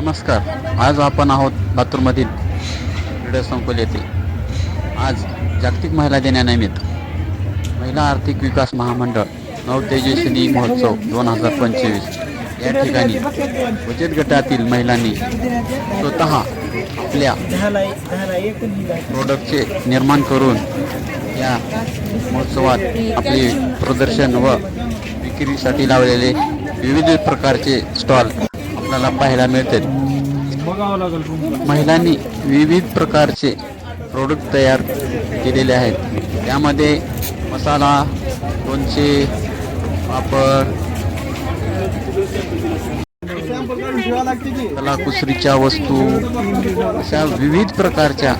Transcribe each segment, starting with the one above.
नमस्कार. आज आपण आहोत लातूरमधील क्रीडा संकुल येथे आज जागतिक महिला दिनानिमित्त महिला आर्थिक विकास महामंडळ नवतेजस्विनी महोत्सव दोन हजार पंचवीस. या ठिकाणी बचत गटातील महिलांनी स्वतः आपल्या प्रोडक्टचे निर्माण करून या महोत्सवात आपले प्रदर्शन व विक्रीसाठी लावलेले विविध प्रकारचे स्टॉल आपल्याला पाहायला मिळतात महिलांनी विविध प्रकारचे प्रोडक्ट तयार केलेले आहेत. त्यामध्ये मसाला लोणचे पापड कलाकुसरीच्या वस्तू अशा विविध प्रकारच्या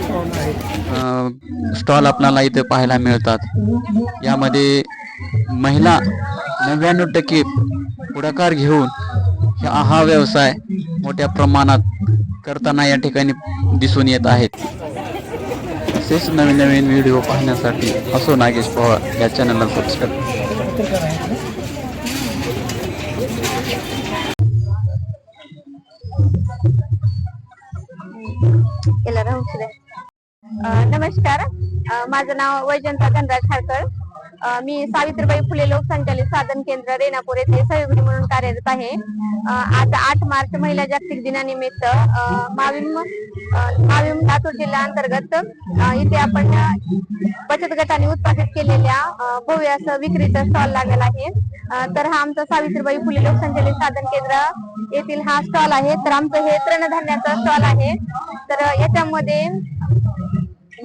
स्टॉल आपल्याला इथे पाहायला मिळतात. यामध्ये महिला नव्याण्णव टक्के पुढाकार घेऊन हा व्यवसाय मोठ्या प्रमाणात करताना या ठिकाणी दिसून येत आहेत तसेच नवीन नवीन व्हिडिओ पाहण्यासाठी असो नागेश पवार या चॅनलला सबस्क्राईब नमस्कार. माझं नाव वैजंता धनराज खारकर मी सावित्रीबाई फुले लोकसंचालित साधन केंद्र रेणापूर येथे सहयोगी म्हणून कार्यरत आहे. आज आठ मार्च महिला जागतिक दिनानिमित्त माविम माविम लातूर जिल्हा अंतर्गत इथे आपण बचत गटाने उत्पादित केलेल्या भव्य असं विक्रीचा स्टॉल लागलेला आहे. तर हा आमचा सावित्रीबाई फुले लोकसंचालित साधन केंद्र येथील हा स्टॉल आहे. तर आमचं हे तृणधान्याचा स्टॉल आहे. तर याच्यामध्ये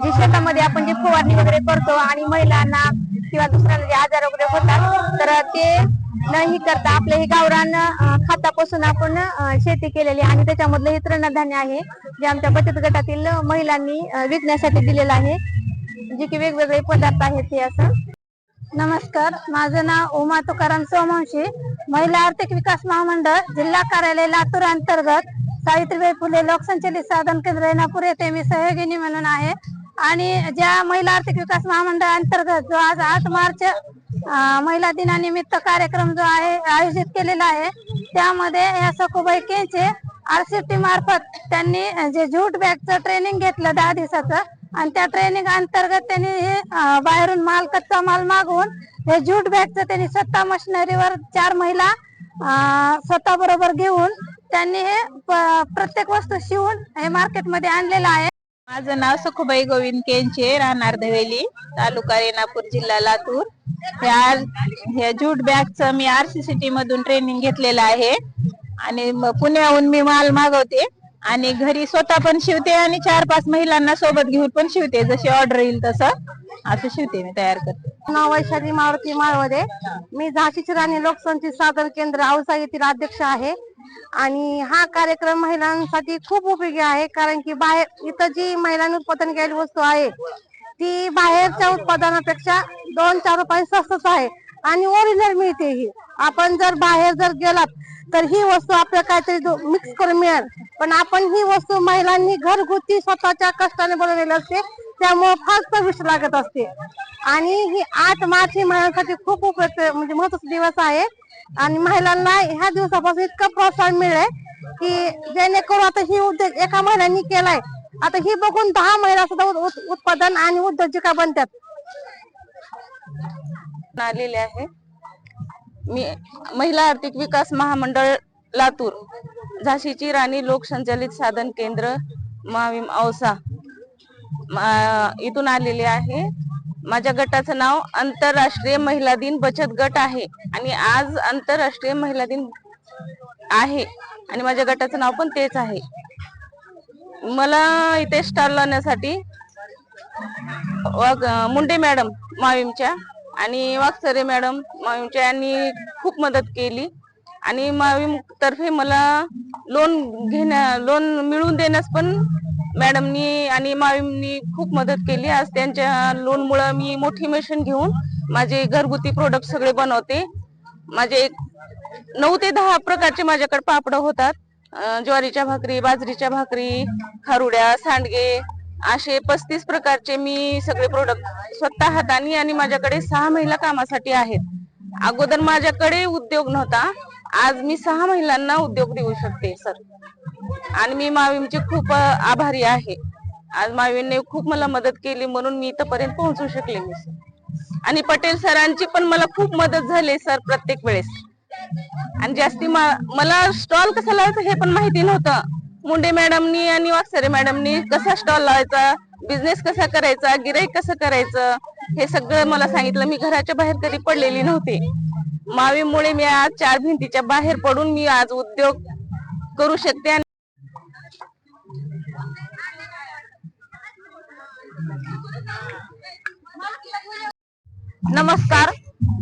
जे शेतामध्ये आपण जे फवारणी वगैरे करतो आणि महिलांना किंवा दुसऱ्याला जे आजार वगैरे होतात तर ते नाही करता. आपलं हे गावरान खातापासून आपण शेती केलेली आणि त्याच्यामधलं हे तृणधान्य आहे जे आमच्या बचत गटातील महिलांनी विकण्यासाठी दिलेलं आहे. जे की वेगवेगळे पदार्थ आहेत हे असं. नमस्कार. माझं नाव उमा तुकाराम सोमवंशी. महिला आर्थिक विकास महामंडळ जिल्हा कार्यालय लातूर अंतर्गत सावित्रीबाई फुले लोकसंचलित साधन केंद्र येणापूर येथे मी सहयोगिनी म्हणून आहे. आणि ज्या महिला आर्थिक विकास महामंडळ अंतर्गत जो आज आठ मार्च महिला दिनानिमित्त कार्यक्रम जो आहे आयोजित केलेला आहे त्यामध्ये या सखुबाई केंचे आरसीटी मार्फत त्यांनी जे जूट बॅगचं ट्रेनिंग घेतलं दहा दिवसाचं आणि त्या ट्रेनिंग अंतर्गत त्यांनी हे बाहेरून माल कच्चा माल मागवून हे जूट बॅगचं त्यांनी स्वतः मशिनरीवर चार महिला स्वतः बरोबर घेऊन त्यांनी हे प्रत्येक वस्तू शिवून हे मार्केटमध्ये आणलेलं आहे. माझं नाव सुखबाई गोविंद केंचे राहणार धवेली तालुका रेणापूर जिल्हा लातूर. ह्या ह्या जूट बॅगचं मी आरसीसीटी मधून ट्रेनिंग घेतलेलं आहे. आणि पुण्याहून मी माल मागवते. आणि घरी स्वतः पण शिवते आणि चार पाच महिलांना सोबत घेऊन पण शिवते. जशी ऑर्डर येईल तसं. असं शिवते मी तयार करते. नाव वैशाली मारुती माळवदे. मी झाशीची राणी लोकसंचित साधन केंद्र औसा येथील अध्यक्ष आहे. आणि हा कार्यक्रम महिलांसाठी खूप उपयोगी आहे कारण की बाहेर इथं जी महिलांनी उत्पादन केलेली वस्तू आहे ती बाहेरच्या उत्पादनापेक्षा दोन चार रुपये स्वस्तच आहे आणि ओरिजिनल मिळते ही. आपण जर बाहेर जर गेलात तर ही वस्तू आपल्याला काहीतरी मिक्स करून मिळेल. पण आपण ही वस्तू महिलांनी घरगुती स्वतःच्या कष्टाने बनवलेली असते त्यामुळे फार चविष्ट लागत असते. आणि ही आठ मार्च ही महिलांसाठी खूप उपयुक्त म्हणजे महत्त्वाचा दिवस आहे. आणि महिलांना ह्या दिवसापासून इतका प्रोत्साहन मिळेल की जेणेकरून आता ही उद्योग एका महिलांनी केलाय. आता ही बघून दहा महिला सुद्धा उत्पादन आणि उद्योजिका बनतात आलेले आहे. मी महिला आर्थिक विकास महामंडळ लातूर. झाशीची राणी लोकसंचालित साधन केंद्र माविम औसा. इथून आलेले आहे. माझ्या गटाचं नाव आंतरराष्ट्रीय महिला दिन बचत गट आहे. आणि आज आंतरराष्ट्रीय महिला दिन आहे. आणि माझ्या गटाचं नाव पण तेच आहे. मला इथे स्टॉल लावण्यासाठी वाघ मुंडे मॅडम मावीमच्या आणि वागसरे मॅडम मावीमच्या यांनी खूप मदत केली. आणि मावीम तर्फे मला लोन घेण्या लोन मिळवून देण्यास पण मॅडमनी आणि माविमनी खूप मदत केली. आज त्यांच्या लोनमुळे मी मोठी मशीन घेऊन माझे घरगुती प्रोडक्ट सगळे बनवते. माझे एक नऊ ते दहा प्रकारचे माझ्याकडे पापड होतात. ज्वारीच्या भाकरी बाजरीच्या भाकरी खारुड्या सांडगे असे पस्तीस प्रकारचे मी सगळे प्रोडक्ट स्वतः हाताने आणि माझ्याकडे सहा महिला कामासाठी आहेत. अगोदर माझ्याकडे उद्योग नव्हता. आज मी सहा महिलांना उद्योग देऊ शकते सर आणि मी माविमचे खूप आभारी आहे. आज माविमने खूप मला मदत केली म्हणून मी इथपर्यंत पोहोचू शकले मी आणि पटेल सरांची पण मला खूप मदत झाली सर प्रत्येक वेळेस. आणि जास्ती मला स्टॉल कसा लावायचा हे पण माहिती नव्हतं. मुंडे मॅडमनी आणि वाकसरे मॅडमनी कसा स्टॉल लावायचा बिझनेस कसा करायचा गिराईक कसं करायचं हे सगळं मला सांगितलं. मी घराच्या बाहेर कधी पडलेली नव्हते. मावीमुळे मी आज चार भिंतीच्या बाहेर पडून मी आज उद्योग करू शकते नमस्कार.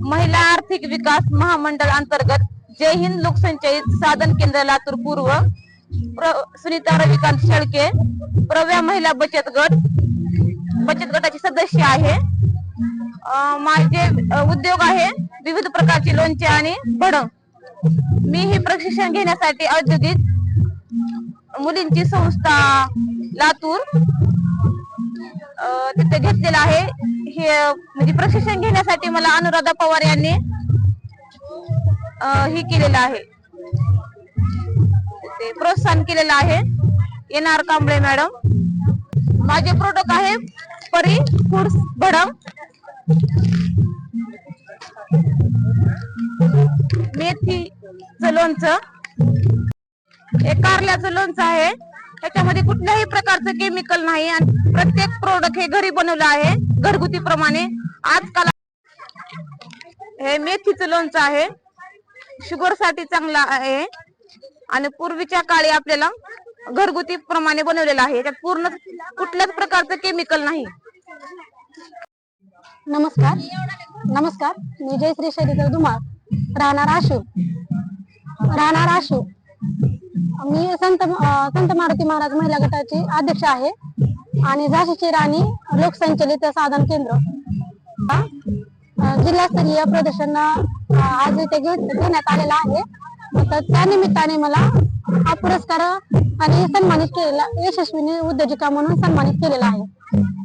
महिला आर्थिक विकास महामंडळ अंतर्गत जय हिंद लोकसंचयित साधन केंद्र लातूर पूर्व. सुनीता रविकांत शेळके प्रव्या महिला बचत गट बचत गटाची सदस्य आहे. माझे उद्योग आहे विविध प्रकारचे लोणचे आणि भडंग मी हे प्रशिक्षण घेण्यासाठी औद्योगिक मुलींची संस्था लातूर तिथे घेतलेलं आहे. हे म्हणजे प्रशिक्षण घेण्यासाठी मला अनुराधा पवार यांनी हे केलेलं आहे. ते प्रोत्साहन केलेलं आहे. N R Kamble madam. माझे प्रोडक्ट आहे परी फूड्स मेथी मेथीचं लोणचं. हे कारल्याचं लोणचं आहे. त्याच्यामध्ये कुठल्याही प्रकारचं केमिकल नाही आणि प्रत्येक प्रोडक्ट हे घरी बनवलं आहे घरगुती प्रमाणे आजकाल हे मेथीचं लोणचं आहे. शुगरसाठी चांगलं आहे. आणि पूर्वीच्या काळी आपल्याला घरगुती प्रमाणे बनवलेलं आहे. त्यात पूर्ण कुठल्याच प्रकारचं केमिकल नाही. नमस्कार. नमस्कार. मी जयश्री शरीकर धुमाळ. राहणार आशू. राहणार आशू. मी संत संत मारुती महाराज महिला गटाची अध्यक्ष आहे. आणि झाशीची राणी लोकसंचलित साधन केंद्र. जिल्हास्तरीय प्रदर्शन आज इथे घेण्यात आलेला आहे. तर त्या निमित्ताने मला हा पुरस्कार आणि सन्मानित केलेला यशस्वीने उद्योजिका म्हणून सन्मानित केलेला आहे.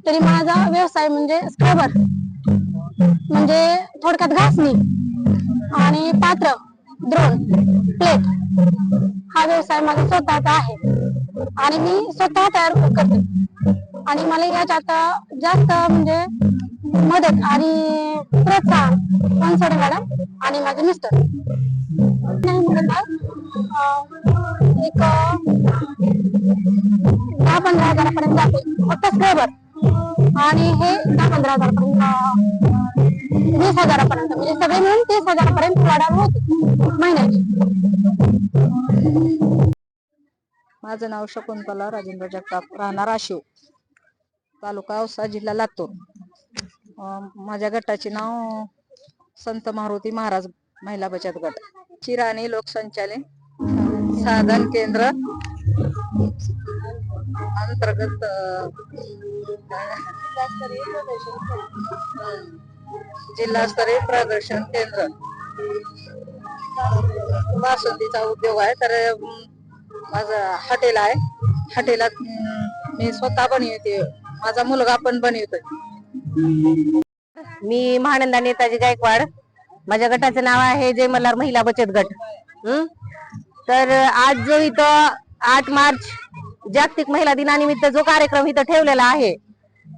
तरी माझा व्यवसाय म्हणजे स्क्रबर म्हणजे थोडक्यात घासणी. आणि पात्र. द्रोण प्लेट हा व्यवसाय माझा स्वतःचा आहे. आणि मी स्वतः तयार करते. आणि मला याच्यात जास्त म्हणजे मदत आणि प्रोत्साहन कॉन्सर्ट मॅडम आणि माझे मिस्टर. नाही एक दहा पंधरा हजारापर्यंत जाते. फक्त स्क्रेबर आणि हे दहा पंधरा हजारापर्यंत वीस हजारापर्यंत म्हणजे सगळे मिळून तीस हजारापर्यंत वाढावं होते. महिन्याची. माझं नाव शकुंतला राजेंद्र जगताप राहणार आशिव तालुका औसा जिल्हा लातूर. माझ्या गटाचे नाव संत मारुती महाराज महिला बचत गट. चिराणी लोकसंचालन साधन केंद्र अंतर्गत जिल्हास्तरीय प्रदर्शन केंद्र. बासुंदीचा उद्योग आहे तर माझं हॉटेल आहे. हॉटेलात मी स्वतः बनवते. माझा मुलगा पण बनवतोय. मी महानंदा नेताजी गायकवाड. माझ्या गटाचं नाव आहे जय मल्हार महिला बचत गट. हम्म तर आज जो इथं आठ मार्च जागतिक महिला दिनानिमित्त जो कार्यक्रम इथं ठेवलेला आहे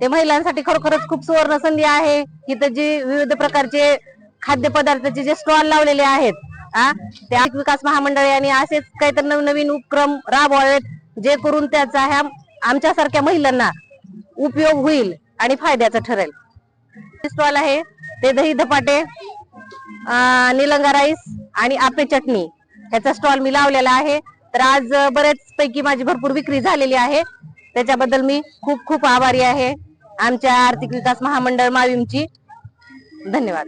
ते महिलांसाठी खरोखरच खूप सुवर्ण संधी आहे. इथं जे विविध प्रकारचे खाद्यपदार्थाचे जे स्टॉल लावलेले आहेत त्या ते विकास महामंडळ यांनी असेच काहीतरी नवनवीन उपक्रम राबवावेत जे करून त्याचा ह्या आमच्यासारख्या महिलांना उपयोग होईल आणि फायद्याचं ठरेल. स्टॉल आहे ते दही धपाटे निलंगा राईस आणि आपे चटणी ह्याचा स्टॉल मी लावलेला आहे. तर आज अं, बरेच पैकी माझी भरपूर विक्री झालेली आहे. त्याच्याबद्दल मी खूप खूप आभारी आहे. आमच्या आर्थिक विकास महामंडळ माविमची. धन्यवाद.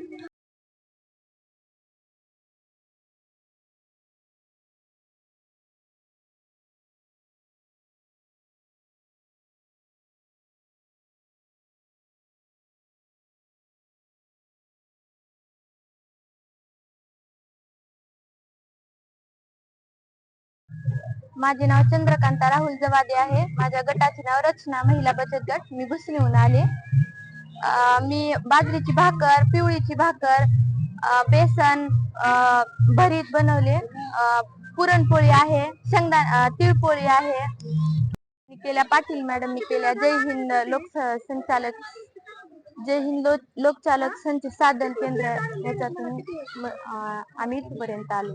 माझे नाव चंद्रकांता राहुल जवादे आहे. माझ्या गटाचे नाव रचना महिला बचत गट. मी घुसलीहून आले. मी बाजरीची भाकर पिवळीची भाकर बेसन भरीत बनवले. पुरणपोळी आहे शेंगदा तिळपोळी आहे. मी केल्या पाटील मॅडमनी केल्या जय हिंद लोक संचालक जय हिंद लो- लोकचालक संच साधन केंद्र याच्यातून आम्ही इथपर्यंत आलो.